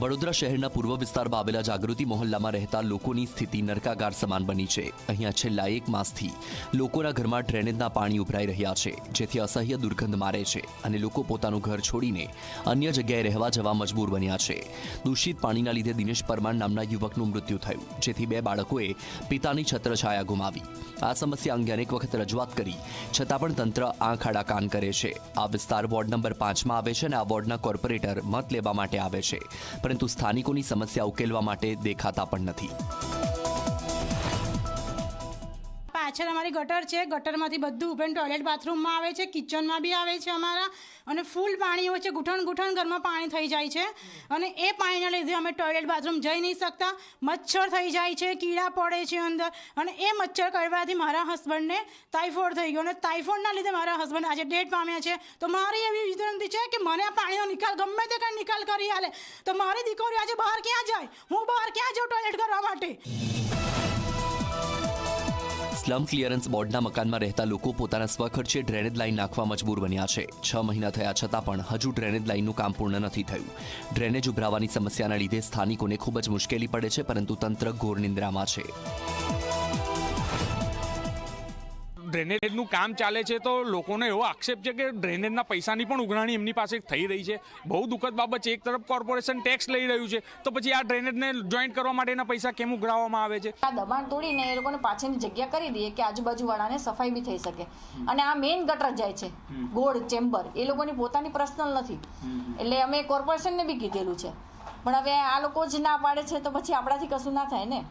વડોદરા શહેરના પૂર્વ વિસ્તારમાં આવેલા જાગૃતિ મોહલ્લામાં રહેતા લોકોની સ્થિતિ નરકાગાર સમાન બની છે. અહીંયા છેલ્લા એક માસથી લોકોના ઘરમાં ડ્રેનેજના પાણી ઉભરાઈ રહ્યા છે, જેથી અસહ્ય દુર્ગંધ મારે છે અને લોકો પોતાનું ઘર છોડીને અન્ય જગ્યાએ રહેવા જવા મજબૂર બન્યા છે. દૂષિત પાણીના લીધે દિનેશ પરમાર નામના યુવકનું મૃત્યુ થયું, જેથી બે બાળકોએ પિતાની છત્રછાયા ગુમાવી. આ સમસ્યા અંગે અનેક વખત રજૂઆત કરી, છતાં પણ તંત્ર આંખ આડા કાન કરે છે. આ વિસ્તાર વોર્ડ નંબર પાંચમાં આવે છે અને આ વોર્ડના કોર્પોરેટર મત લેવા માટે આવે છે. પરંતુ સ્થાનિકોની સમસ્યા ઉકેલવા માટે દેખાતા પણ નથી. પાછળ અમારી ગટર છે. ગટરમાંથી બધું ઉભેન ટોયલેટ બાથરૂમમાં આવે છે. કિચનમાં બી આવે છે અમારા. અને ફૂલ પાણી હોય છે. ગુઠણ ગુઠણ ઘરમાં પાણી થઈ જાય છે. અને એ પાણીના લીધે અમે ટોયલેટ બાથરૂમ જઈ નહીં શકતા. મચ્છર થઈ જાય છે. કીડા પડે છે અંદર. અને એ મચ્છર કરવાથી મારા હસબન્ડને ટાઇફોઇડ થઈ ગયો. અને ટાઇફોઇડના લીધે મારા હસબન્ડ આજે ડેટ પામ્યા છે. તો મારી એવી વિનંતી છે કે મને આ પાણીનો નિકાલ ગમે તે કંઈ નિકાલ કરી હાલે તો મારી દીકરી આજે બહાર ક્યાં જાય? હું બહાર ક્યાં જાઉં ટોયલેટ કરવા માટે? સ્લમ ક્લિયરન્સ બોર્ડના મકાનમાં રહેતા લોકો પોતાના સ્વખર્ચે ડ્રેનેજ લાઇન નાખવા મજબૂર બન્યા છે. છ મહિના થયા છતાં પણ હજુ ડ્રેનેજ લાઇનનું કામ પૂર્ણ નથી થયું. ડ્રેનેજ ઉભરાવાની સમસ્યાના લીધે સ્થાનિકોને ખૂબ જ મુશ્કેલી પડે છે, પરંતુ તંત્ર ઘોર નિંદ્રામાં છે. ડ્રેનેજનું કામ ચાલે છે તો લોકોનો એવો આક્ષેપ છે કે ડ્રેનેજના પૈસાની પણ ઉઘરાણી એમની પાસે થઈ રહી છે. બહુ દુઃખદ બાબત છે. એક તરફ કોર્પોરેશન ટેક્સ લઈ રહ્યું છે. તો પછી આ ડ્રેનેજને જોઈન્ટ કરવા માટેના પૈસા કેમ ઉઘરાવવામાં આવે છે? આ દબાણ તોડીને એ લોકોને પાછળની જગ્યા કરી દઈએ કે આજુબાજુવાળાને સફાઈ બી થઈ શકે. અને આ મેઇન ગટર જાય છે. ગોળ ચેમ્બર એ લોકોની પોતાની પર્સનલ નથી. એટલે અમે કોર્પોરેશનને બી કીધેલું છે. પણ હવે આ લોકો જ ના પાડે છે તો પછી આપણાથી કશું ના થાય ને?